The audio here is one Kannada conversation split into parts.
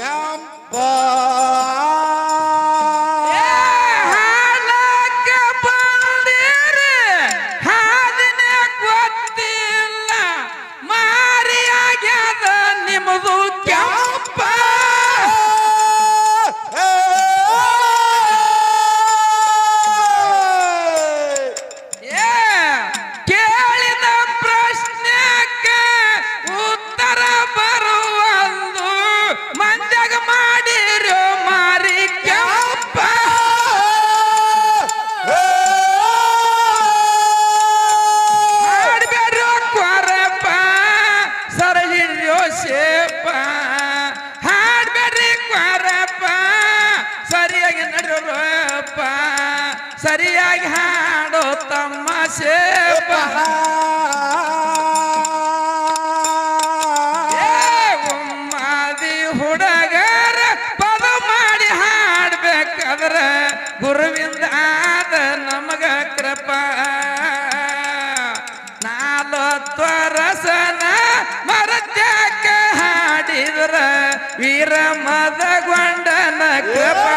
out. से ಉಮ್ಮಾದಿ ಹುಡುಗರ ಪದ ಮಾಡಿ ಹಾಡ್ಬೇಕಾದ್ರೆ ಗುರುವಿಂದ ಆದ ನಮಗ ಕೃಪಾ ನಾಲ್ವರಸನ ಮರತ್ಯಾಕ ಹಾಡಿದ್ರ ವೀರಮದಗೊಂಡನ ಕೃಪಾ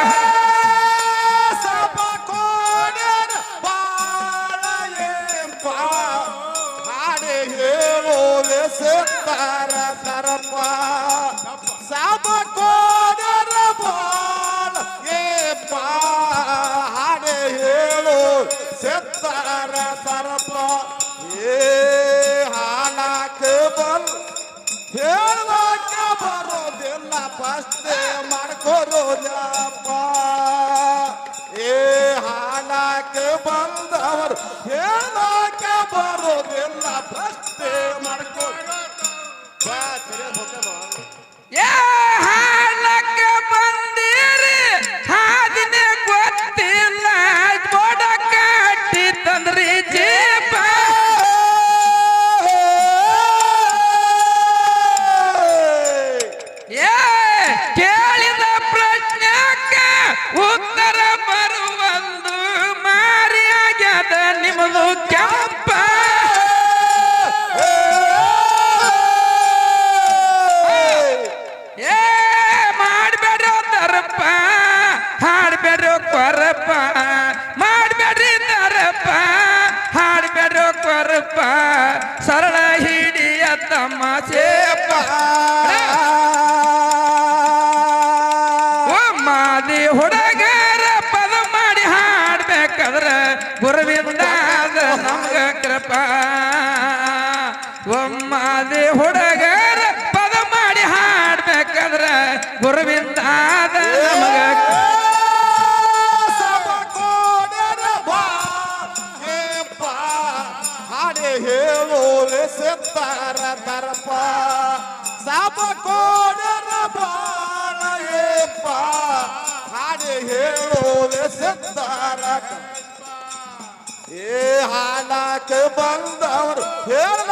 ನಮ್ಮದೇ ಹುಡುಗರ ಪದ ಮಾಡಿ ಹಾಡ್ಬೇಕಂದ್ರ ಗುರುವಿಂದಾದ ನಮಗ. ಸಿತ್ತಾರ ತರಪ ಸಾಪ ಕೋಡರ ಬಾಳೆಪ್ಪ ಹಾಡಿ ಹೇಳೋದೆ ಸಿತ್ತಾರ ಏ ಹಾಲಕ್ಕೆ ಬಂದವರು ಹೇಳ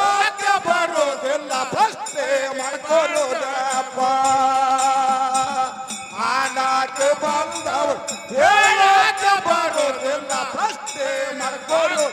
ಬರೋದಿಲ್ಲ ಫಸ್ಟೇ ಮಾಡ್ಕೊಳ್ಳೋದಪ್ಪ. ಆನಾಕೆ ಬಂದವರು ಹೇಳಕ್ಕೆ ಬರೋದಿಲ್ಲ ಫಸ್ಟೇ ಮಾಡ್ಕೊಳ್ಳೋ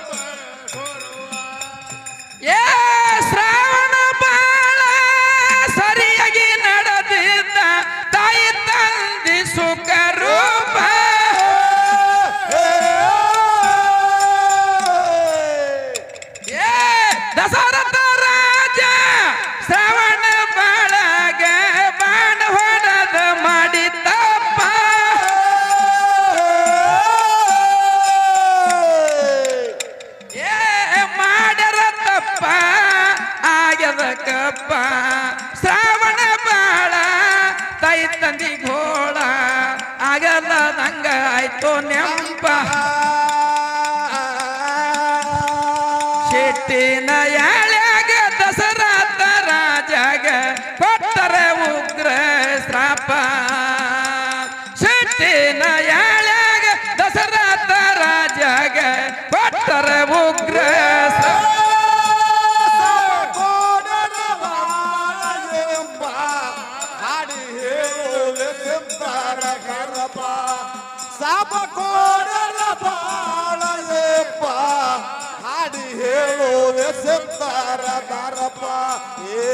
ಏ,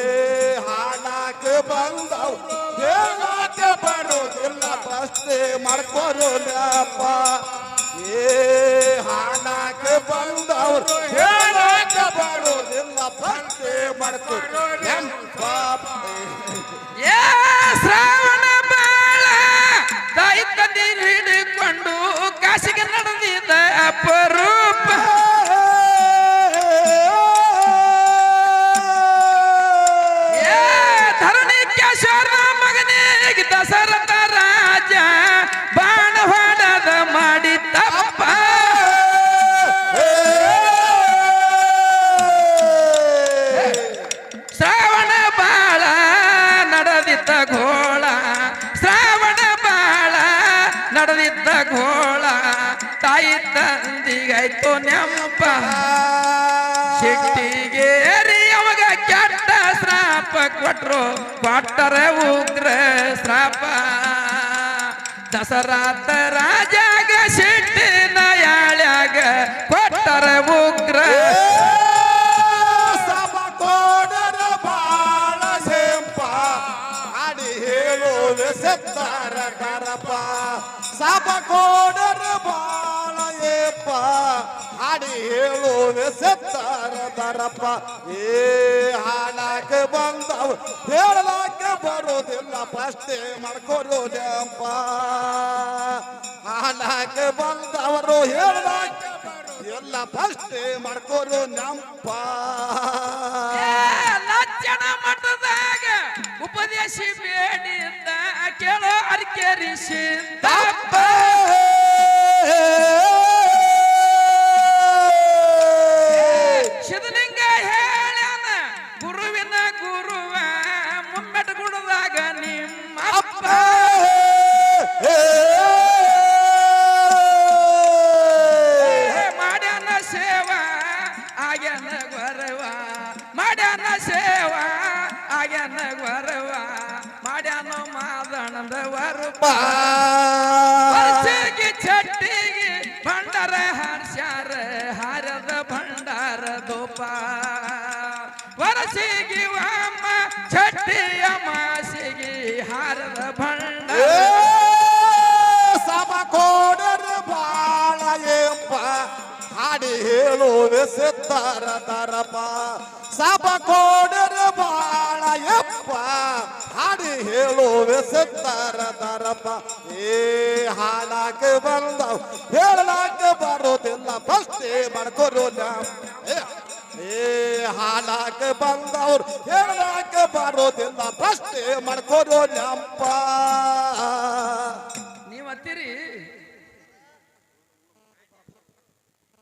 ಹಾಡಾಕ ಬಂದವ್. ಹೇಳಾಕ ಬರೋದಿಲ್ಲ ಬಸ್ತೆ ಮಾಡ್ಕೊರೋದಪ್ಪ ಏ, ಹಾಡಾಕ ಬಂದವ್ರು ಹೇಳಾಕ ಬರೋದಿಲ್ಲ, ಪ್ರಶ್ನೆ ಮಾಡ್ಕೊರೋಲ್ಲಪ್ಪ ಏ ಶ್ರಾವಣ ತಂದಿಗಾಯ್ತು ನೆಂಪ. ಸಿಟ್ಟಿಗೆ ಏರಿ ಅವಾಗ ಕೆಟ್ಟ ಶ್ರಾಪ ಕೊಟ್ರು. ಕೊಟ್ಟರ ಉಗ್ರ ಶ್ರಾಪ. ದಸರಾತ ರಾಜಾಗ ಸಿಟ್ಟಿನ ಅಡಿ ಹೇಳೋದು ಸತ್ತಾರ ದರಪ್ಪ. ಏ ಹಾಡಾಕ ಬಂದವ, ಹೇಳಲಾಕ ಬರೋದಿಲ್ಲ ಪ್ರಶ್ನೆ ಮಾಡ್ಕೊಳ್ಳೋದಪ್ಪ ಹಾಡಾಕ ಬಂದವರು, ಹೇಳಲಾಕ ಎಲ್ಲ ಪ್ರಶ್ನೆ ಮಾಡ್ಕೊರು ನಂಪ. ಲಕ್ಷಣ ಮಠದಾಗ ಉಪದೇಶಿ ಬೇಡಿಯಿಂದ ಕೇಳೋ ತಪ್ಪ ವರಸಿಗೆ ವಾಮ ಚಟ್ಟಿಯ ಮಾಸಿಗೆ ಹಾರದ ಭಂಡ ಸಮ ಕೋಡರ ಬಾಳ ಎಂಪ ಹಾಡಿ ಹೇಳುವೆ ಸಿತ್ತಾರ ದರಪ. ಸಮ ಕೋಡರ ಬಾಳ ಹಾಡಿ ಹೇಳುವೆ ಸಿತ್ತಾರ ದರಪ. ಏ, ಹಾಡಾಕ ಬಂದವ್, ಹೇಳಲಾಕ ಬರೋದಿಲ್ಲ ಫಸ್ಟೇ ಮಾಡ್ಕೊರೋಲ್ಲ ಏ ಹಾಡಾಕ ಬಂದವ್ರು ಹೇಳಾಕ ಬರೋದಿಲ್ಲ ಫಸ್ಟೇ ಮಾಡ್ಕೊರೋಲ್ಲಪ್ಪ ನೀವ್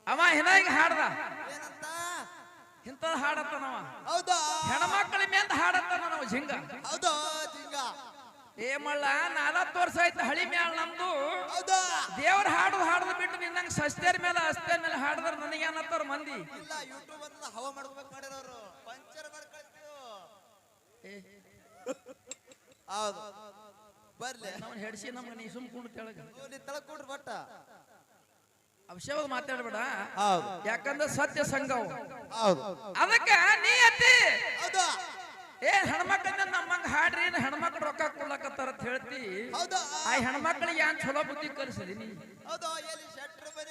ಅಮ್ಮ ಅವ ಹಿನಾಗ ಹಾಡ್ದ. ಏನಂತ? ಇಂಥದ್ ಹಾಡತ್ತಾನವ. ಹೌದಾ? ಹೆಣ್ಮಕ್ಳ ಮೇಲೆ ಹಾಡತ್ತನ ನಾವು ಹಿಂಗ ಹೌದಾ? ಏ ಮಳ್ಳ ನಾಲ್ಕು ವರ್ಷ ಆಯ್ತು ಹಳಿ ಮ್ಯಾಲ ನಮ್ದು. ದೇವ್ರ ಹಾಡು ಹಾಡದ್ ಬಿಟ್ಟು ನಿನ್ನಂಗ ಸಸ್ತ್ಯರ ಮೇಲೆ ಅಸ್ತೇರ್ ಮೇಲೆ ಹಾಡದ್ರ ನನಗೆ ಏನತ್ತಾರ ಮಂದಿ? ಹೌದು. ಬರ್ಲಿ. ನಾವು ಹೆಡ್ಸಿ ನಮ್ಗೆ ನೀ ಸುಮ್ ಕುಂಡ್ ತೆಳಗ. ತಳಗ್ ಕೊಡ್ರಿ ಬಟ್ಟ. ಅವಶ್ಯವಾದ ಮಾತಾಡ್ಬೇಡ. ಯಾಕಂದ್ರೆ ಸತ್ಯ ಸಂಘವು. ಹೌದು. ಅದಕ್ಕ ನೀ ಅತ್ತಿ. ಏ ಹೆಣ್ಮಕ್ಳಿಂದ ನಮ್ಮಂಗ ಹಾಡ್ರಿ ಹೆಣ್ಮಕ್ಳು ರೊಕ್ಕ ಕೊಡ್ಲಕತ್ತಾರ ಅಂತ ಹೇಳ್ತಿ. ಹೌದಾ? ಆ ಹೆಣ್ಮಕ್ಳಿಗೆ ಏನ್ ಚಲೋ ಬುದ್ಧಿ ಕಲಿಸಿದಿ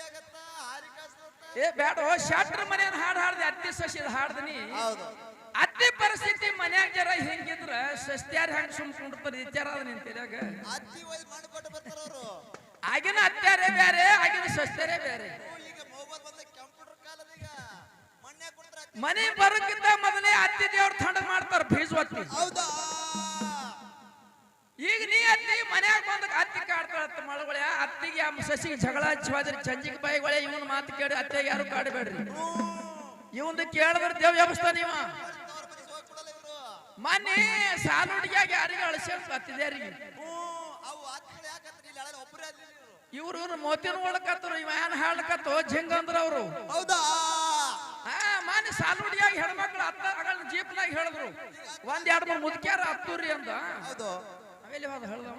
ಆಗತ್ತ? ಏ ಬೇಡ ಶಾಟ್ರ ಮನೆಯನ್ ಹಾಡು ಹಾಡ್ದೆ ಅತ್ತಿ ಸಸಿದ ಹಾಡ್ದನಿ ಅತ್ತಿ ಪರಿಸ್ಥಿತಿ ಮನ್ಯಾಗ ಜರ ಹಿಂಗಿದ್ರ ಸಸ್ತ್ಯಾರ ಹೆಂಗ್ ಸುಮ್ ಕುಂಡ್ತಾರ ವಿಚಾರ ಅದ ನಿನ್ ಅವರು. ಆಗಿನ ಅತ್ಯಾರೇ ಬೇರೆ ಆಗಿನ ಸಸ್ತ್ಯಾರೇ ಬೇರೆ ಮನೆ ಬರಕ್ಕಿಂತ ಮೊದಲೇ ಅತ್ತಿ ದೇವ್ರ ಥಂಡ ಮಾಡ್ತಾರ ಫೀಸ್ ಒತ್ತಿ ಹೌದಾ? ಈಗ ನೀ ಅತ್ತಿ ಮನ್ಯಾಗ ಬಂದ ಅತ್ತಿ ಕಾಡ್ತಾಳ ಮಳಗೊಳೆ ಅತ್ತಿಗೆ ಆ ಸಸಿಗೆ ಜಗಳ ಹಚ್ಚಿ ಚಂಜಿಗೆ ಬಾಯಿಗೊಳೆ ಇವನ್ ಮಾತು ಕೇಳಿ ಅತ್ತೆ ಯಾರು ಕಾಡಬೇಡ್ರಿ. ಇವಂದು ಕೇಳಿದ್ರೆ ದೇವ್ ವ್ಯವಸ್ಥೆ ನೀವ. ಮನೆ ಹೋಗಿ ಕೊಡಲ್ಲ ಇವರು ಮೊನ್ನೆ ಸಾಲು ಹುಡುಗಿಯಾಗಿ ಯಾರಿಗೆ ಅಳಿಸಿ ಅತ್ತಿದೇರಿಗೆ ಇವ್ರು ಮೋತಿನ ಒಳಕತ್ತರು ಇವ ಏನ್ ಹಾಡ್ಕತ್ತೋ ಜಿಂಗ್ ಅಂದ್ರ ಅವರು. ಹೌದಾ? ನಾನು ಸಾಲುಡಿಯಾಗಿ ಹೆಣ್ಮಕ್ಳು ಅತ್ತ ಅಗಲ್ ಜೀಪ್ನಾಗ ಹೇಳಿದ್ರು ಒಂದ್ ಎರಡು ಮೂರು ಮುದುಕ್ಯಾರ ಹತ್ತೂರಿ ಅಂತ ಹೌದು. ಅವೆಲ್ಲಿ ಹೋದ ಹೇಳ್ದವ?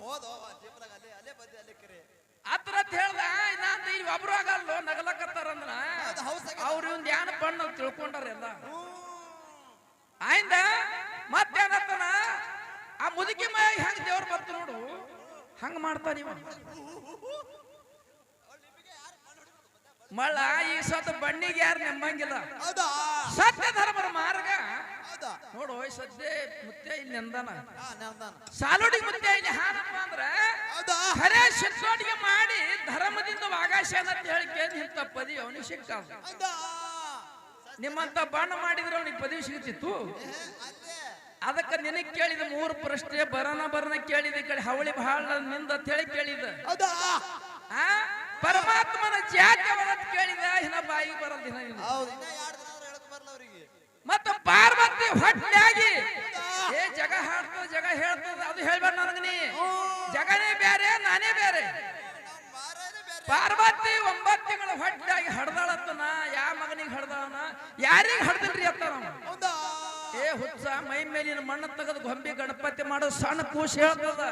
ಹೋದೋ ಜೀಪ್ನಾಗ ಅಲ್ಲೇ ಅಲ್ಲೇ ಬಂದೆ ಅಲ್ಲೇ ಕರೆ. ಅಂತ ಹೇಳ್ದ ನಾ ಇಲ್ಲಿ ಒಬ್ರು ಆಗಲ್ಲ ನಗಲಕತ್ತಾರ ಅಂದ್ರ? ಅವ್ರು ಇವ್ನ ಯಾನ ಬಣ್ಣ ತಿಳ್ಕೊಂಡಾರ ಎಲ್ಲ. ಆಯ್ದ ಮತ್ತೇನತ್ತನ ಆ ಮುದುಕಿ ಮೈ ಹೆಂಗ್ ದೇವ್ರ ಬರ್ತು ನೋಡು. ಹಂಗ ಮಾಡ್ತಾನ ಇವ. ಮಳ್ಳ ಈ ಸತ್ ಬಣ್ಣಿಗೆ ಯಾರು ನೆಮ್ಮಂಗಿಲ್ಲ? ಹೌದಾ? ಸತ್ಯ ಧರ್ಮದ ಮಾರ್ಗ? ನೋಡು ಸದ್ಯ ಮುತ್ತೆ ಇಲ್ಲಿ ನೆಂದನ. ಸಾಲೋಡಿ ಸಾಲುಡಿಗೆ ಮುತ್ತೆ ಇಲ್ಲಿ ಹಾನಪ್ಪ ಅಂದ್ರ ಹೌದಾ? ಖರೆ ಶಿಕ್ಷೋಟಿಗೆ ಮಾಡಿ ಧರ್ಮದಿಂದ ಆಕಾಶ ಅಂತ ಹೇಳಿಕೆ ಇಂಥ ಪದಿ ಅವನಿಗೆ ಸಿಗ್ತಾವ ನಿಮ್ಮಂತ ಬಣ್ಣ ಮಾಡಿದ್ರೆ ಅವನಿಗೆ ಪದವಿ ಅಲ್ಲೇ ಅದಕ್ಕೆ ನಿನಗೆ ಕೇಳಿದ ಮೂರು ಪ್ರಶ್ನೆ ಬರನ ಬರನ ಕೇಳಿದ ಈ ಕಡೆ ಹವಳಿ ಬಹಳ ನಿಂದ ಅಂತ ಹೇಳಿ ಕೇಳಿದ. ಆ? ಪರಮಾತ್ಮನ ಜಾತಿ ಅವನಂತ ಕೇಳಿದ ಇನ್ನ ಬಾಯಿಗೆ ಬರಲ್ಲ ದಿನ ಹೌದು ಇನ್ನ ಎರಡು ದಿನ ಆದ್ರೂ ಹೇಳಕ್ ಬರಲ್ಲ ಅವ್ರಿಗೆ. ಮತ್ತ ಪಾರ್ವತಿ ಹೊಟ್ಟಾಗಿ ಏ ಜಗ ಹಾಡ್ತದ ಜಗ ಹೇಳ್ತದ ಅದು ಹೇಳ್ಬೇಡ ನನಗ ನೀ. ಜಗನೇ ಬೇರೆ ನಾನೇ ಬೇರೆ. ಪಾರ್ವತಿ ಒಂಬತ್ತು ತಿಂಗಳ ಹೊಟ್ಟಾಗಿ ಹಡ್ದಾಳತ್ತನ ಯಾ ಮಗನಿಗೆ ಹಡ್ದಾಳನ ಯಾರಿಗೆ ಹಡ್ದಿಲ್ರಿ ಅತ್ತ ನಾವು? ಹೌದಾ? ಏ ಹುಚ್ಚ ಮೈ ಮೇಲಿನ ಮಣ್ಣು ತೆಗೆದು ಗೊಂಬೆ ಗಣಪತಿ ಮಾಡೋ ಸಣ್ಣ ಕೂಸಿ ಹೇಳ್ತದ.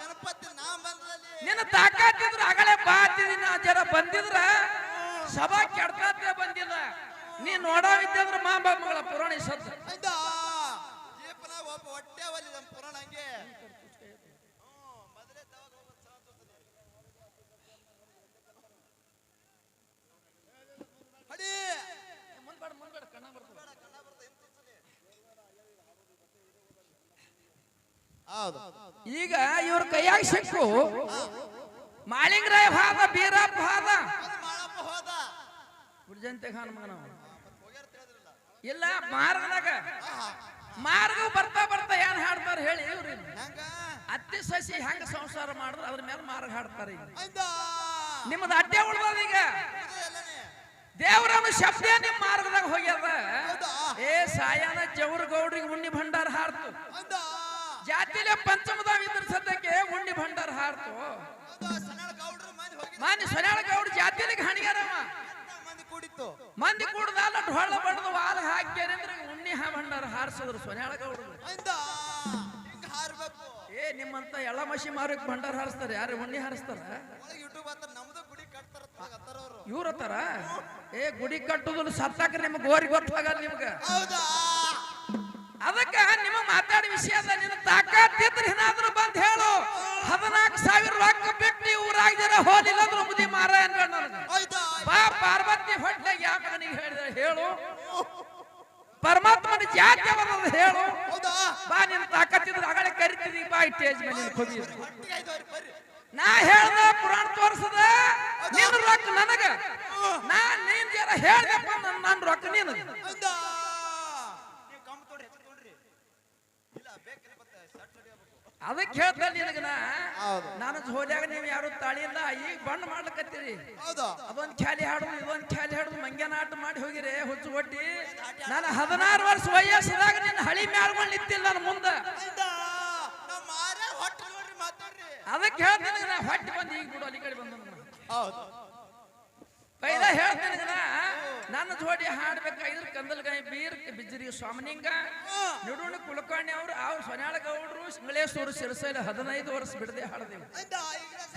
ಗಣಪತಿ ನಾ ಬಂದ್ರಲ್ಲಿ ನಿನ್ನ ತಾಕಾತಿದ್ರ ಆಗಲೇ ಬಾತಿದಿನ ಜರ ಬಂದಿದ್ರ? ಸಭಾ ಕೆಡ್ಕತ್ತೆ ಬಂದಿಲ್ಲ. ನೀ ನೋಡಾವಿದ್ದಂದ್ರ ಮಾ ಬಾ ಮಗಳ ಪುರಾಣ ಸತ್ ಹೊಟ್ಟೆ ಒಲಿದ ಪುರಾಣ ಹಂಗೆ. ಹೌದು. ಈಗ ಇವ್ರ ಕೈಯಾಗ ಸಿಕ್ಕು. ಮಾಳಿಂಗರಾಯ ಹಾದ ಬೀರಪ್ಪ ಹಾದ ಉರ್ಜಂತೆ ಖಾನ್ ಮಗನ ಇಲ್ಲ ಮಾರ್ಗದಾಗ. ಮಾರ್ಗ ಬರ್ತಾ ಬರ್ತಾ ಏನ್ ಹಾಡ್ತಾರ ಹೇಳಿ ಇವ್ರಿ ಅತ್ತಿ ಸಸಿ ಹೆಂಗ ಸಂಸಾರ ಮಾಡಿದ್ರು ಅದ್ರ ಮೇಲೆ ಮಾರ್ಗ ಹಾಡ್ತಾರ ಈಗ ನಿಮ್ಮದು ಅಡ್ಡೆ ಉಳ್ದದ ಈಗ. ದೇವರನ್ನು ಶಬ್ದ ನಿಮ್ ಮಾರ್ಗದಾಗ ಹೋಗ್ಯದ. ಏ ಸಾಯನ ಜವರ್ ಗೌಡ್ರಿಗೆ ಉಣ್ಣಿ ಭಂಡಾರ ಹಾಡ್ತು ಜಾತಿಲೆ ಪಂಚಮದಾವ ಇದ್ರ ಸದ್ಯಕ್ಕೆ ಉಣ್ಣಿ ಭಂಡಾರ ಹಾರ್ತು. ಮಾನ್ಯ ಗೌಡ್ರು ಸೊನ್ಯಾಳ ಗೌಡ ಜಾತಿಲಿಗೆ ಹಣಿಗಾರವ ಮಂದಿ ಮಂದಿ ಕೂಡದಲ್ಲ ಢೊಳ್ಳ ಬಡ್ದು ವಾಲ ಹಾಕಿ ಉಣ್ಣಿ ಹಾ ಭಂಡಾರ ಹಾರಿಸಿದ್ರು ಸೊನ್ಯಾಳ ಗೌಡ್ರು. ಹಿಂಗ ಏ ನಿಮ್ಮಂತ ಎಳ ಮಸಿ ಮಾರಕ್ ಭಂಡಾರ ಹಾರಿಸ್ತಾರೆ. ಯಾರು ಉಣ್ಣಿ ಹಾರಿಸ್ತಾರ? ಒಳಗೆ ಯೂಟ್ಯೂಬ್ ಅಂತ ನಮ್ದು ಗುಡಿ ಕಟ್ತಾರ ಹತ್ತಾರ ಅವರು. ಇವ್ರ ಹತ್ತಾರ? ಏ ಗುಡಿ ಕಟ್ಟುದು ಸತ್ತಾಕ್ರಿ ನಿಮ್ಗೆ ಗೋರಿ ಗೊತ್ತಾಗಲ್ಲ ನಿಮ್ಗ. ಹೌದಾ? ಅದಕ್ಕ ನಿಮ್ಮ ಮಾತಾಡಿ ವಿಷಯದ ನಿನ್ನ ತಾಕಾತಿದ್ರೆ ಏನಾದ್ರೂ ಬಂದ್ ಹೇಳು. ಹದಿನಾಲ್ಕು ಸಾವಿರ ರೊಕ್ಕ ಬಿಟ್ಟು ಊರಾಗ ಜನ ಹೋದಿಲ್ಲ ಅಂದ್ರೆ ಮುದಿ ಮಾರ ಅನ್ಬೇಡ ಬಾ ಪಾರ್ವತಿ ಹೊಟ್ಟೆ ಯಾಕೆ ನನಗೆ ಹೇಳಿದ ಹೇಳು. ಪರಮಾತ್ಮನ ಜಾತಿ ಅವನದು ಹೇಳು. ಬಾ ನಿನ್ನ ತಾಕತ್ತಿದ್ರೆ ಅಗಳೆ ಕರಿತೀನಿ ಬಾ ಇಟ್ಟೇಜ್ ಮೇಲೆ ಕೊಡಿ ನಾ ಹೇಳ್ದ ಪುರಾಣ ತೋರ್ಸದ ನಿನ್ನ ರೊಕ್ಕ ನನಗ. ನಾ ನೀನ್ ಜರ ಹೇಳ್ದಪ್ಪ ನನ್ನ ನನ್ನ ರೊಕ್ಕ ನಿನಗ ಹೌದಾ ನೀವು ಕಮ್ಮಿ ತೊಡ್ರಿ ಹೆಚ್ಚು ತೊಡ್ರಿ ಇಲ್ಲ ಬೇಕಿಲ್ಲ ಮತ್ತೆ ಸಟ್ ಹೊಡಿಯಬೇಕು ಅದಕ್ಕೆ ಹೇಳ್ತಾ ನಿನಗ ನಾ? ಹೌದು. ನಾನು ಹೋದ್ಯಾಗ ನೀವು ಯಾರು ತಾಳಿಲ್ಲ ಈಗ ಬಣ್ಣ ಮಾಡ್ಲಕತ್ತೀರಿ. ಹೌದು. ಅದೊಂದ್ ಖ್ಯಾಲಿ ಹಾಡುದು ಇದೊಂದ್ ಖ್ಯಾಲಿ ಹಾಡುದು ಮಂಗ್ಯಾನ ಆಟ ಮಾಡಿ ಹೋಗಿರಿ ಹುಚ್ಚು ಒಟ್ಟಿ ನಾನು ಹದಿನಾರು ವರ್ಷ ವಯಸ್ಸದಾಗ ನಿನ್ನ ಹಳಿ ಮ್ಯಾಳ್ಕೊಂಡು ನಿಂತಿಲ್ಲ ನನ್ನ ಮುಂದ. ಅದಕ್ಕೆ ಹೇಳ್ತೀನಿ ನಾ ಹೊಟ್ಟಿ ಬಂದು ಈಗ ಬಿಡು ಅಲ್ಲಿ ಕಡೆ ಬಂದ ಹೌದು. ಪೈಲ ಹೇಳ್ತೀನಿ ನನ್ನ ಜೋಡಿ ಹಾಡ್ಬೇಕಾಗಿದ್ರ ಕಂದಲ್ಗಾಯಿ ಬೀರ್ ಬಿಜ್ರಿ ಸ್ವಾಮಿನಿಂಗ ನಿಡುಣ ಕುಲಕರ್ಣಿ ಅವ್ರು ಅವ್ರು ಸೊನ್ಯಾಳ ಗೌಡ್ರು ಸಿಂಗಳೇಶ್ವರ ಶಿರಸೈಲಿ ಹದಿನೈದು ವರ್ಷ ಬಿಡದೆ ಹಾಡದೇವು.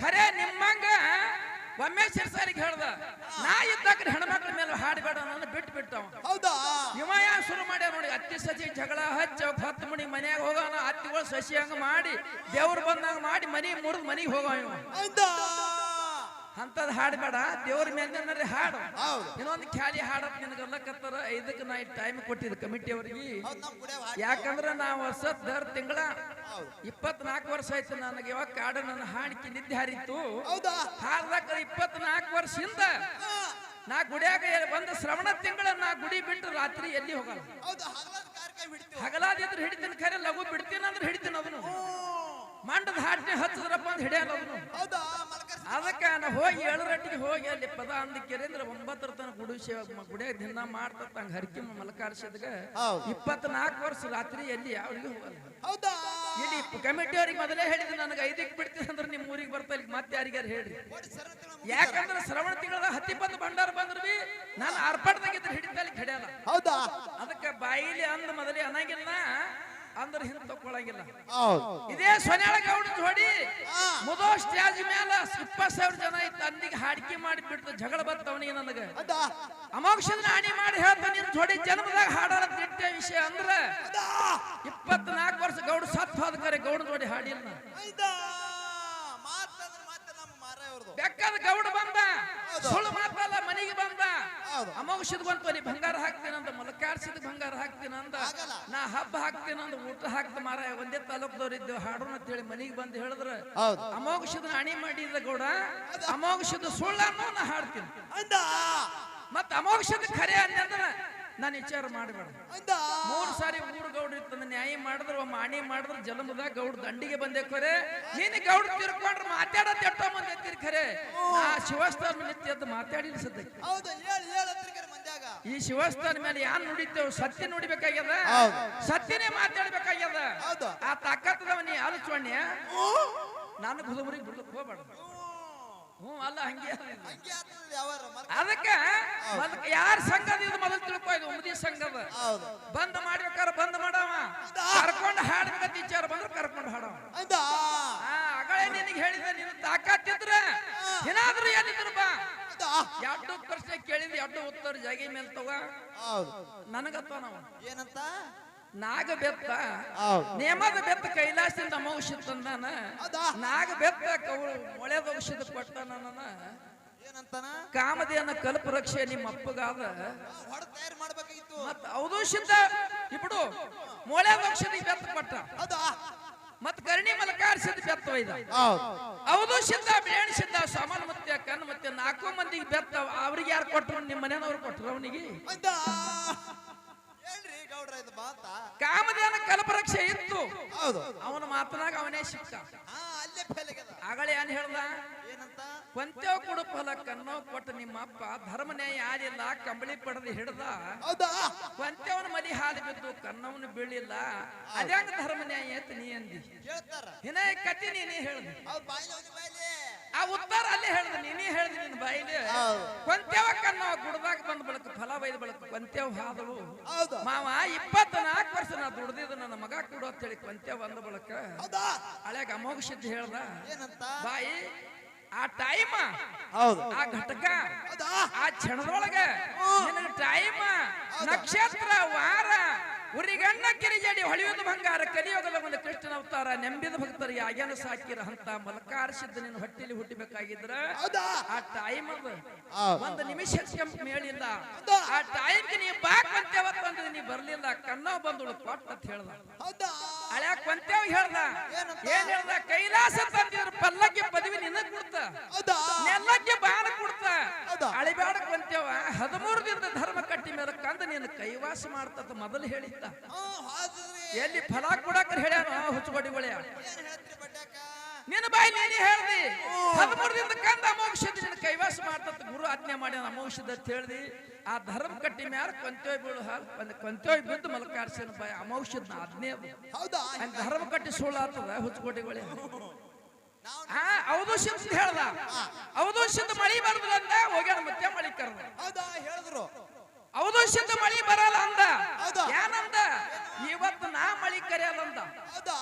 ಖರೇ ನಿಮ್ಮಂಗ ಒಮ್ಮೆ ಸಿರ್ಸಾರಿಗೆ ಹೇಳ್ದ ನಾ ಇದ್ದಾಗ ಹೆಣ್ಮಕ್ಳ ಮೇಲೆ ಹಾಡಬೇಡ ನಾನು ಬಿಟ್ಟು ಬಿಟ್ಟವ. ಹೌದಾ? ಇವ ಯಾ ಶುರು ಮಾಡ್ಯ ನೋಡಿ ಅತ್ತಿ ಸಸಿ ಜಗಳ ಹಚ್ಚ ಹತ್ತು ಮಣಿ ಮನ್ಯಾಗ ಹೋಗೋಣ ಅತ್ತಿಗಳು ಸಸಿ ಹಂಗ ಮಾಡಿ ದೇವ್ರು ಬಂದಂಗ ಮಾಡಿ ಮನಿ ಮುರಿದು ಮನಿಗೆ ಹೋಗೋ ಇವ. ಅಂತದ್ ಹಾಡಬೇಡ. ದೇವ್ರ ಮೇಲೆ ಹಾಡು. ಇನ್ನೊಂದು ಖ್ಯಾಲಿ ಹಾಡತ್ ನಿನಗಲ್ಲಕತ್ತಾರ ಐದಕ್ಕೆ ನಾ ಟೈಮ್ ಕೊಟ್ಟಿದ್ದು ಕಮಿಟಿ ಅವ್ರಿಗೆ. ಯಾಕಂದ್ರ ನಾ ವರ್ಷ ದರ್ ತಿಂಗಳ ಇಪ್ಪತ್ನಾಲ್ಕು ವರ್ಷ ಆಯ್ತು ನನಗೆ ಯಾವಾಗ ಕಾಡ ನನ್ನ ಹಾಡಿಕೆ ನಿದ್ದೆ ಹಾರಿತ್ತು. ಹೌದಾ? ಇಪ್ಪತ್ನಾಕ್ ವರ್ಷ ವರ್ಷದಿಂದ ನಾ ಗುಡಿಯಾಗ ಬಂದ ಶ್ರವಣ ತಿಂಗಳ ನಾ ಗುಡಿ ಬಿಟ್ಟು ರಾತ್ರಿ ಎಲ್ಲಿ ಹೋಗಲ್ಲ. ಹಗಲಾದಿದ್ರೆ ಹಿಡಿತೀನಿ ಖರೆ ಲಘು ಬಿಡ್ತೀನಿ ಅಂದ್ರೆ ಹಿಡಿತೀನಿ ಅದನ್ನು. ಮಂಡದ ಹಾಡ್ನೆ ಹತ್ತದ್ರಪ್ಪ ಅಂತ ಹಿಡಿಯಲ್ಲ ಅದನ್ನು. ಅದಕ್ಕೆ ನಾ ಹೋಗಿ ಏಳರಟ್ಟಿಗೆ ಹೋಗಿ ಅಲ್ಲಿ ಪದ ಅಂದಿಕೆರೆ ಅಂದ್ರೆ ಒಂಬತ್ತರ ತನಕ ಗುಡಿ ಗುಡಿಯ ಗುಡಿಯಾಗ ದಿನ ಮಾಡ್ತಾ ಹಂಗ ಹರಕಿ ಮಲಕಾರಿಸಿದಾಗ. ಇಪ್ಪತ್ನಾಲ್ಕು ವರ್ಷ ರಾತ್ರಿ ಎಲ್ಲಿ ಯಾವ್ರಿಗೂ ಹೋಗಲ್ಲ. ಹೌದಾ? ಇಲ್ಲಿ ಕಮಿಟಿ ಅವ್ರಿಗೆ ಮೊದಲೇ ಹೇಳಿದ್ರು ನನಗೆ ಐದಕ್ಕೆ ಬಿಡ್ತೀನಿ ಅಂದ್ರೆ ನಿಮ್ಮ ಊರಿಗೆ ಬರ್ತಾ ಇಲ್ಲಿ ಮತ್ತೆ ಯಾರಿಗಾರು ಹೇಳ್ರಿ. ಯಾಕಂದ್ರೆ ಶ್ರವಣ ತಿಂಗಳದ ಹತ್ತಿ ಬಂದು ಭಂಡಾರ ಬಂದ್ರು ಬಿ ನಾನು ಆರ್ಪಾಟ್ದಾಗಿದ್ರೆ ಹಿಡಿತಲ್ಲಿ ಹಿಡಿಯಲ್ಲ ಹೌದಾ? ಅದಕ್ಕೆ ಬಾಯಿಲಿ ಅಂದ ಮೊದಲೇ ಅನ್ನಂಗಿಲ್ಲ. ಅಂದ್ರೆ ಹಿಂದೆ ತಕ್ಕೊಳಂಗಿಲ್ಲ. ಇದೇ ಸೊನ್ಯಾಳ ಗೌಡ ಜೋಡಿ ಹಾ. ಮುದೋ ಸ್ಟೇಜ್ ಮೇಲೆ ಇಪ್ಪತ್ ಸಾವಿರ ಜನ ಇತ್ತು ಅಂದಿಗೆ ಹಾಡಿಕೆ ಮಾಡಿ ಬಿಡ್ತು ಜಗಳ ಬತ್ತ ಅವನಿಗೆ ನನಗೆ ಅಮೋಕ್ಷದ ಹಾನಿ ಮಾಡಿ ಹೇಳ್ತಾನೆ ನಿನ್ ಜೋಡಿ ಜನ್ಮದಾಗ ಹಾಡಲ್ಲ ತಿಟ್ಟೆ ವಿಷಯ ಅಂದ್ರೆ ಇಪ್ಪತ್ನಾಲ್ಕು ವರ್ಷ ಗೌಡ ಸತ್ ಹೋದ ಕರೆ ಗೌಡ ಜೋಡಿ ಹಾಡಿಲ್ಲ. ಬೆಕ್ಕದ ಗೌಡ ಬಂದ. ಸುಳ್ಳು ಮಾತಲ್ಲ ಮನೆಗೆ ಬಂದ. ಅಮೋಘಸಿದ ಬಂತು ನೀ ಬಂಗಾರ ಹಾಕ್ತೀನಂದ ಮುಲಕಾಡ್ಸಿದ ಬಂಗಾರ ಹಾಕ್ತೀನಿ ಆಗಲ್ಲ. ನಾ ಹಬ್ಬ ಹಾಕ್ತೀನಂದ ಊಟ ಹಾಕ್ತ ಮಾರ ಒಂದೇ ತಾಲೂಕದವ್ರು ಇದ್ದೇವೆ ಹಾಡೋಣ ಅಂತೇಳಿ ಮನೆಗೆ ಬಂದು ಹೇಳಿದ್ರ. ಹಣಿ ಅಣಿ ಮಾಡಿದ ಗೌಡ ಅಮೋಘಸಿದ ಸುಳ್ಳನ್ನು ನಾ ಹಾಡ್ತೀನಿ ಅಂದ ಮತ್ತ ಅಮೋಘಸಿದ ಖರೆ ಅಂದ್ರ ನಾನು ವಿಚಾರ ಮಾಡಬೇಡ. ಮೂರ್ ಮೂರು ಸಾರಿ ಊರು ಗೌಡ್ರಿ ತಂದ ನ್ಯಾಯ ಮಾಡಿದ್ರು ಒಮ್ಮ ಆಣಿ ಮಾಡಿದ್ರ ಜಲಮದ ಗೌಡ ದಂಡಿಗೆ ಬಂದೆ ಖರೆ. ನೀನು ಗೌಡ ತಿರ್ಕೊಂಡ್ರೆ ಮಾತಾಡತ್ ಎಟ್ಟ ಮುಂದೆ ತಿರ್ಕರೆ ಆ ಶಿವಸ್ಥಾನ ನಿತ್ಯ ಅದು ಮಾತಾಡಿಲ್ಲ ಸದ್ಯಕ್ಕೆ. ಈ ಶಿವಸ್ಥಾನ ಮೇಲೆ ಯಾನ್ ನುಡಿತೇವ್ ಸತ್ಯ ನುಡಿಬೇಕಾಗ್ಯದ. ಸತ್ಯನೇ ಮಾತಾಡ್ಬೇಕಾಗ್ಯದ. ಆ ತಾಕತ್ತದವ ನೀ ಆಲೋಚನೆ ನಾನು ಗುಲಬರಿಗೆ ಬಿಡ್ಲಕ್ಕೆ ಹೋಗ್ಬೇಡ. ಹ್ಞೂ ಅಲ್ಲ ಹಂಗೆ ಅದಕ್ಕೆ. ಹಂಗೆ ಆಗ್ತದೆ ಮೊದಲು ಯಾರ ಸಂಘದ ಇದು ಮೊದಲು ತಿಳ್ಕೊ ಇದು ಉಮದಿ ಸಂಘದ? ಹೌದು. ಬಂದ್ ಮಾಡ್ಬೇಕಾರ ಬಂದ್ ಮಾಡವ. ಕರ್ಕೊಂಡು ಹಾಡ್ಬೇಕಂತ ವಿಚಾರ ಬಂದ್ರೆ ಕರ್ಕೊಂಡು ಹಾಡವ. ಅಂದ? ಆ ಅಗಳೇ ನಿನಗೆ ಹೇಳಿದೆ ನಿನ್ನ ತಾಕತ್ತಿದ್ರೆ ಏನಾದ್ರೂ ಏನಿದ್ರು ಬಾ. ಅಂದ? ಎರಡು ಪ್ರಶ್ನೆ ಕೇಳಿದ್ವಿ ಎರಡು ಉತ್ತರ ಜಾಗಿ ಮೇಲೆ ತಗೋ. ಹೌದು. ನಾವು. ಏನಂತ? ನಾಗ ಬೆತ್ತ. ನೇಮದ ಬೆತ್ತ ಕೈಲಾಸದಿಂದ ಔಷಧ ತಂದಾನ? ನಾಗ ಬೆತ್ತ ಕೌಳು ಮೊಳೆದ ಔಷಧ ನನ್ನ. ಏನಂತಾನ? ಕಲ್ಪ ರಕ್ಷೆ ನಿಮ್ಮ ಅಪ್ಪಗಾದ. ಹೊಡ ತಯಾರು ಮಾಡ್ಬೇಕಾಗಿತ್ತು. ಮತ್ ಔಷಧಿ. ಬೆತ್ತ ಕೊಟ್ಟ. ಮತ್ ಕರ್ಣಿ ಮಲಕಾರಿಸಿದ ಬೆತ್ತ ಒಯ್ದ. ಹೌದು. ಬೇಣಿಸಿದ್ದ ಸಾಮಾನು ಮತ್ತೆ ಕಣ್ಣು ಮತ್ತೆ ನಾಲ್ಕು ಮಂದಿಗೆ ಬೆತ್ತ. ಅವ್ರಿಗೆ ಯಾರು ಕೊಟ್ರು? ನಿಮ್ಮ ಮನೆಯವ್ರು ಕೊಟ್ರು ಅವನಿಗೆ. ಕಾಮದೇನ ಕಲ್ಪರಕ್ಷೆ ಇತ್ತು. ಹೌದು. ಅವನ ಮಾತನಾಗ ಅವನೇ ಸಿಕ್ಕ ಆ ಅಲ್ಲೇ ಫೇಲಾಗ್ಯದ ಆಗಳೇ ಏನ್ ಹೇಳ್ದ? ಕೊಂತೆವ್ ಕೊಡು ಫಲ ಕನ್ನೋ ಕೊಟ್ಟ ನಿಮ್ಮಪ್ಪ ಧರ್ಮನೇ ಯಾರಿಲ್ಲ ಕಂಬಳಿ ಪಡೆದು ಹಿಡ್ದ. ಕೊಂತವನ ಮದಿ ಮಲಿ ಹಾಲು ಬಿದ್ದು ಕನ್ನವನು ಬೀಳಿಲ್ಲ. ಅದ್ಯಾಂಗ ಧರ್ಮನೇ ಅಂತ ನೀ ಅಂದಿ? ಹೇಳ್ತಾರ. ಹಿನ ಕತಿ ನೀನೇ ಹೇಳ್ದಿ. ಆ ಉತ್ತರ ಅಲ್ಲೇ ಹೇಳ್ದೆ ನೀನೇ ಹೇಳ್ದ ನಿನ್ನ ಬಾಯಿಲಿ. ಹೌದು. ನಾವು ಗುಡ್ದಾಗ ಬಂದ ಬಳಕ ಫಲ ಬೈದ ಬಳಕ ಕೊಂತೆವ್ ಹಾದಳು ಮಾವ ಮಾವ ಇಪ್ಪತ್ನಾಲ್ಕು ವರ್ಷ ನಾ ದುಡ್ದಿದ್ದು ನನ್ನ ಮಗ ಕೊಡು ಅಂತೇಳಿ ಕೊಂತೆವ್ ಬಂದ ಬಳಕ ಹಳೆಗ ಅಮೋಘ ಸಿದ್ಧ ಹೇಳ್ದ ಬಾಯಿ ಆ ಟೈಮ್ ಹೌದು. ಆ ಘಟಕ ಆ ಕ್ಷಣದೊಳಗ ನಿನಗೆ ಟೈಮ್ ನಕ್ಷತ್ರ ವಾರ ಉರಿಗಣ್ಣ ಕಿರಿಜಡಿ ಹೊಳೆಯುವುದು ಬಂಗಾರ ಕಲಿಯೋಗದ ಒಂದು ಕೃಷ್ಣನ ಅವತಾರ ನೆಂಬಿದ ಭಕ್ತರು ಆಗ್ಯಾನ ಸಾಕಿರ ಅಂತ ಮಲಕಾರಿಸಿದ್ದ ನೀನು ಹೊಟ್ಟಿಲಿ ಹುಟ್ಟಬೇಕಾಗಿದ್ರ ಹೌದಾ? ಆ ಟೈಮ್ ಅದು. ಒಂದು ನಿಮಿಷ ಮೇಳಿಂದ ಆ ಟೈಮ್ಗೆ ನೀ ಬಾಕ್ ಬಂತೇವತ್ತು ಅಂದ್ರೆ ನೀ ಬರ್ಲಿಲ್ಲ. ಕನ್ನೋ ಬಂದಳು ಕೊಟ್ಟ ಅಂತ ಹೇಳ್ದ. ಹೌದಾ? ಹಳ್ಯಾಗ ಕೊಂತೇವ್ ಹೇಳ್ದ? ಏನ್ ಹೇಳ್ದ? ಕೈಲಾಸ ತಂದಿದ್ರ ಪಲ್ಲಕ್ಕೆ ಪದವಿ ನಿನ್ನ ಕೊಡ್ತ. ನೆಲ್ಲಕ್ಕೆ ಬಾಣ ಕೊಡ್ತ. ಹೌದಾ? ಅಳಿಬ್ಯಾಡ ಕೊಂತೇವ ಹದಿಮೂರು ದಿನದ ಧರ್ಮ ಕಟ್ಟಿ ಮೇಲೆ ಕಂದ ನೀನು ಕೈವಾಸ ಮಾಡ್ತದ ಮೊದಲು ಹೇಳಿದ್ದ. ಹಾ ಹಾದ್ರಿ ಎಲ್ಲಿ ಫಲ ಕೊಡಕ್ ಹೇಳ್ಯಾನ? ಹುಚ್ಚುಗಡಿಗೊಳೆ ನಿನ್ನ ಬಾಯಿ ನೀನೇ ಹೇಳ್ದಿ. ಹದಿಮೂರು ದಿನದ ಕಂದ ಅಮೋಕ್ಷದ ನಿನ್ನ ಕೈವಾಸ ಮಾಡ್ತಂತ ಗುರು ಆಜ್ಞೆ ಮಾಡ್ಯಾನ ಅಮೋಕ್ಷದ ಅಂತ ಹೇಳ್ದಿ. ಆ ಧರ್ಮ ಕಟ್ಟಿ ಮ್ಯಾಲ ಕೊಂತೋಯ್ ಬೀಳು ಹಾಲು ಕೊಂತೋಯ್ ಬಿದ್ದು ಮಲಕಾರ್ಸನ ಬಾಯಿ. ಅಮೋಕ್ಷದ ಆಜ್ಞೆ ಹೌದಾ? ಧರ್ಮ ಕಟ್ಟಿ ಸುಳ್ಳು ಆಗ್ತದ ಹುಚ್ಚುಗಡಿಗೊಳೆ ಅವಧೂಷ ಹೇಳ್ದ. ಅವಧೂಷದ ಮಳಿ ಬರ್ದ್ರಂದ ಹೋಗ್ಯಾನ ಮತ್ತೆ ಮಳಿ ಕರ್ದ. ಹೌದಾ? ಹೇಳಿದ್ರು. ಅವಧೂಷಿತ್ ಮಳಿ ಬರಲ್ಲ ಅಂದ. ಹೌದಾ? ಏನಂದ ಇವತ್ತು ನಾ ಮಳಿ ಕರೆಯಲ್ಲಂದ ಹೌದಾ?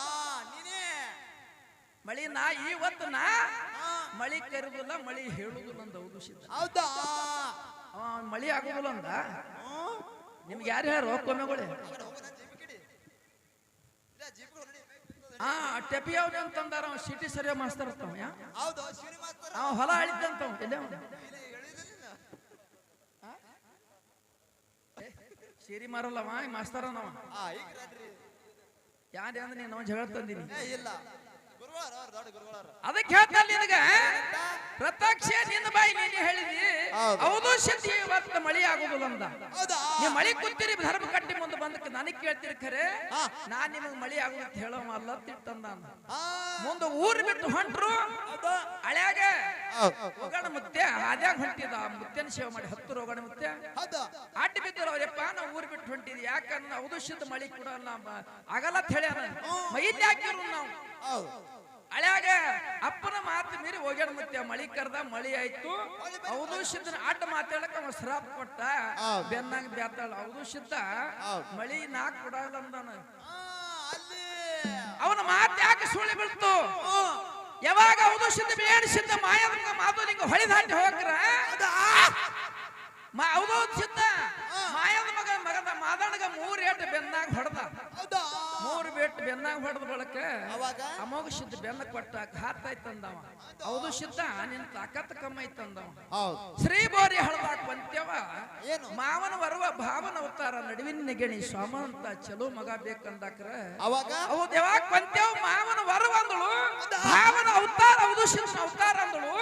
ಮಳಿ ನಾ ಇವತ್ತು ನಾ ಹಾ. ಮಳಿ ಕರೆದಿಲ್ಲ ಮಳಿ ಹೇಳುದಿಲ್ಲ ಅಂದ ಹೌದಾ? ಅವ ಮಳಿ ಆಗುದಿಲ್ಲ ಅಂದ. ನಿಮ್ಗೆ ಯಾರು ಯಾರು ಕೊಮ್ಮೆಗೊಳೆ ಆ ಟೆಪಿ ಯಾವ್ದು ಅಂತಂದಾರ ಸಿಟಿ ಸರಿಯ ಮಾಸ್ತರ್ ಹೌದು ಹೊಲ ಅಳಿದಂತವ ಎಲ್ಲೇ ಅವ್ನ? ಇಲ್ಲಿ ಹೇಳಿದಿಲ್ಲ ಸೀರಿ ಮಾರಲ್ಲವ? ಮಾಸ್ತಾರ ಮಾಸ್ತರ್ ಅವ ಆ ಈಗ ರಾತ್ರಿ ಯಾರು ಅಂದ್ರೆ ನೀನು? ಜಗಳ ತಂದಿನಿ ಏ ಇಲ್ಲ. ಗುರುವಾರ ಅವ್ರ ದೊಡ್ಡ ಗುರುವಾರ. ಅದಕ್ಕೆ ಹೇಳ್ತಾನೆ ನಿನಗ. ಪ್ರತ್ಯಕ್ಷ ನಿನ್ನ ಬಾಯಿ ನೀನು ಹೇಳಿದಿ. ಹೌದು. ಹೌದು ಶಕ್ತಿ ಇವತ್ತು ಮಳಿ ಆಗುದಿಲ್ಲ ಅಂದ ಹೌದಾ? ನೀ ಮಳಿ ಕೂತಿರಿ ಧರ್ಮ ಕಟ್ಟಿ ಮುಂದೆ. ಬಂದಕ್ಕೆ ನನಗೆ ಕೇಳ್ತೀರಿ ಖರೆ? ನಾ ನಾನ್ ನಿಮಗ್ ಮಳಿ ಆಗುತ್ತ ಹೇಳೋ ಅಲ್ಲ ತಿಟ್ಟಂದ ಮುಂದ ಊರ್ ಬಿಟ್ಟು ಹೊಂಟ್ರು ಹಳ್ಯಾಗ ಹೋಗಣ ಮುತ್ತೆ ಅದ್ಯಾಗ ಹೊಂಟಿದ ಮುತ್ತೆನ ಸೇವ ಮಾಡಿ ಹತ್ತು ರೋಗಣ ಮುತ್ತೆ ಅಡ್ಡ ಬಿದ್ದರು ಅವ್ರಪ್ಪ ನಾವು ಊರ್ ಬಿಟ್ಟು ಹೊಂಟಿದ್ವಿ. ಯಾಕಂದ್ರೆ ಔದುಷ್ಯದ ಮಳಿ ಕೂಡ ಆಗಲ್ಲ ಅಂತ ಮೈಲಿ ಹಾಕಿರು ನಾವು. ಹೌದು. ಹಳ್ಯಾಗ ಅಪ್ಪನ ಮಾತು ಮೀರಿ ಹೋಗ್ಯಾಡ ಮತ್ತೆ ಮಳಿ ಕರ್ದ ಮಳಿ ಆಯ್ತು. ಹೌದು ಸಿದ್ಧನ ಅಡ್ಡ ಮಾತಾಡಕ ಅವ ಶ್ರಾಪ್ ಕೊಟ್ಟ. ಬೆನ್ನಂಗ್ ಬ್ಯಾತಾಳ ಹೌದು ಸಿದ್ಧ. ಮಳಿ ನಾಕ್ ಕೊಡಲ್ಲ ಅಂದಾನ. ಅವನ ಮಾತು ಯಾಕೆ ಸುಳ್ಳಿ ಬೀಳ್ತು? ಯಾವಾಗ ಹೌದು ಸಿದ್ಧ ಬೇಡ ಸಿದ್ಧ ಮಾಯದಂಗ ಮಾತು ನಿಂಗೆ ಹೊಳಿದಾಟಿ ಹೋಗ್ರ ಮಾ ಹೌದು ಸಿದ್ಧ. ಮಾಯದ ಮಾದಣಗ ಮೂರ್ ಎಟ್ ಬೆನ್ನಾಗ ಹೊಡೆದ. ಹೌದಾ? ಮೂರು ಬೇಟ ಪೇಟ್ ಬೆನ್ನಾಗ ಹೊಡೆದ ಬಳಕ ಅವಾಗ? ಅಮೋಘ ಸಿದ್ಧ ಬೆನ್ನ ಕೊಟ್ಟ ಘಾತ ಐತಂದವ ಹೌದು ಸಿದ್ಧ ನಿನ್ ತಾಕತ್ ಕಮ್ಮ ಐತಂದವ ಹೌದು. ಶ್ರೀ ಬೋರಿ ಹಳದಾಕ್ ಬಂತ್ಯವ. ಏನು? ಮಾವನ ಬರುವ ಭಾವನ ಅವತಾರ ನಡುವಿನ ನೆಗಣಿ ಸ್ವಾಮ ಅಂತ ಚಲೋ ಮಗ ಬೇಕಂದಾಕ್ರ. ಅವಾಗ? ಹೌದ್ ಯಾವಾಗ ಬಂತೇವ್ ಮಾವನ ಬರುವ ಅಂದಳು. ಭಾವನ ಅವತಾರ ಹೌದು ಸಿದ್ಧ ಅವತಾರ ಅಂದಳು.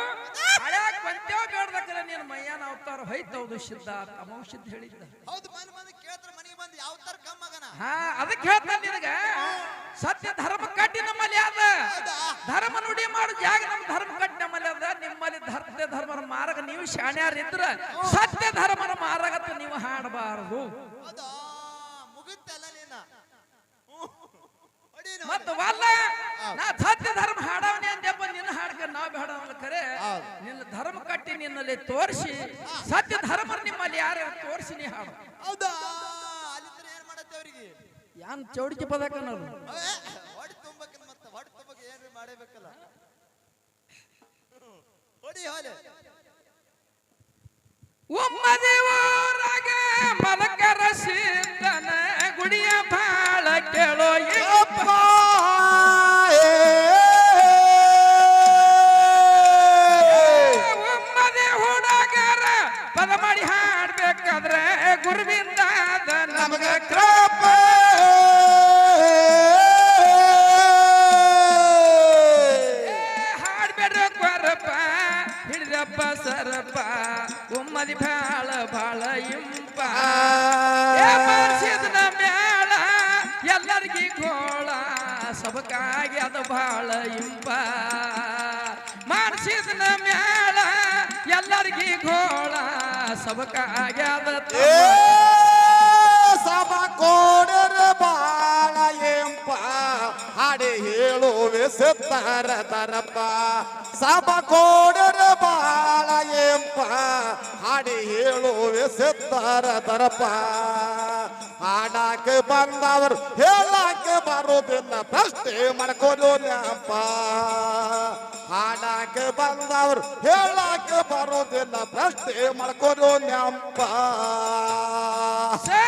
ಹಳ್ಯಾಗ ಬಂತೇವ್ ಬೇಡ್ದಕ್ರ ನೀನ್ ಮಯ್ಯನ ಅವತಾರ ಹೋಯ್ತು ಹೌದು ಸಿದ್ಧ ಅಮೋಘ ಸಿದ್ಧ ಹೇಳಿದ್ದ. ಹೌದು ಬಂದ್ ಬಂದ್ ಕೇಳ್ತಾರ ಮನೆಗೆ ಬಂದು ಯಾವ ತರ ಕಮ್ಮ ಮಗನ ಹಾ ಅದಕ್ಕೆ ಹೇಳ್ತಾನೆ ನಿನಗ. ಸತ್ಯ ಧರ್ಮ ಕಟ್ಟಿ ನಮ್ಮಲ್ಲಿ ಅದ ಧರ್ಮ ನುಡಿ ಮಾಡು ಜಾಗ ನಮ್ಮ ಧರ್ಮ ಕಟ್ಟಿ ನಮ್ಮಲ್ಲಿ ಅದ ನಿಮ್ಮಲ್ಲಿ ಧರ್ಮ ಧರ್ಮನ ಮಾರಗ ನೀವು ಶಾಣ್ಯಾರಿದ್ರ ಸತ್ಯ ಧರ್ಮನ ಮಾರಗತ್ತ ನೀವು ಹಾಡಬಾರದು. ಮತ್ತ ವಲ್ಲ ನಾ ಸತ್ಯ ಧರ್ಮ ಹಾಡವನೇ ಅಂದೆಪ್ಪ ನಿನ್ನ ಹಾಡ್ಕ ನಾವು ಬೇಡ ಹೌದು. ನಿನ್ನ ಧರ್ಮ ಕಟ್ಟಿ ನಿನ್ನಲ್ಲಿ ತೋರಿಸಿ ಸತ್ಯ ಧರ್ಮ ನಿಮ್ಮಲ್ಲಿ ಯಾರು ತೋರಿಸಿ ನೀ ಹಾಡು. ಹೌದಾ ಅಲ್ಲಿತ್ರ ಏನ್ ಮಾಡತ್ತೆ ಅವ್ರಿಗೆ ಯಾನ್ ಚೌಡಿಕೆ ಪದಕ ಅವೇ, ಹೊಡಿ ತುಂಬಕ್ಕೆ ಮತ್ತೆ ಹೊಡಿ ತುಂಬಕ್ಕೆ ಏನ್ರಿ ಮಾಡಬೇಕಲ್ಲ. ಹೊಡಿ ಹೊಲೆ ಒಮ್ಮದಿ ಊರಾಗ ಮಲಕರ ಸಿದ್ದನ ಎಲ್ಲರಿಗಿ ಗೋಳ? ಸಬಕಾಗಿ ಅದು ಬಾಳ ಇಂಪ. ಮಾಡಿಸಿದ ಮ್ಯಾಳ ಎಲ್ಲರಿಗಿ ಗೋಳ, ಸಬಕಾಗಿ ಅದ ಸಬ ಕೋಡರ ಬಾಳ ಎಂಪ ಹಾಡಿ ಹೇಳುವೆ ಸಿತ್ತಾರ ತರಪ್ಪ. ಸಬ ಕೋಡರ ಬಾಳ ಎಂಪ ಹಾಡಿ ಹೇಳುವೆ ಸಿತ್ತಾರ ತರಪ್ಪ. ಹಾಡಾಕ ಬಂದವರು, ಹೇಳಾಕ ಬರೋದಿಲ್ಲ ಪ್ರಶ್ನೆ ಮಾಡ್ಕೋದು ನ್ಯಾಪ ಹಾಡಾಕ ಬಂದವರು, ಹೇಳಾಕ ಬರೋದಿಲ್ಲ ಪ್ರಶ್ನೆ ಮಾಡ್ಕೋದು ನ್ಯಾಪ ಸೇ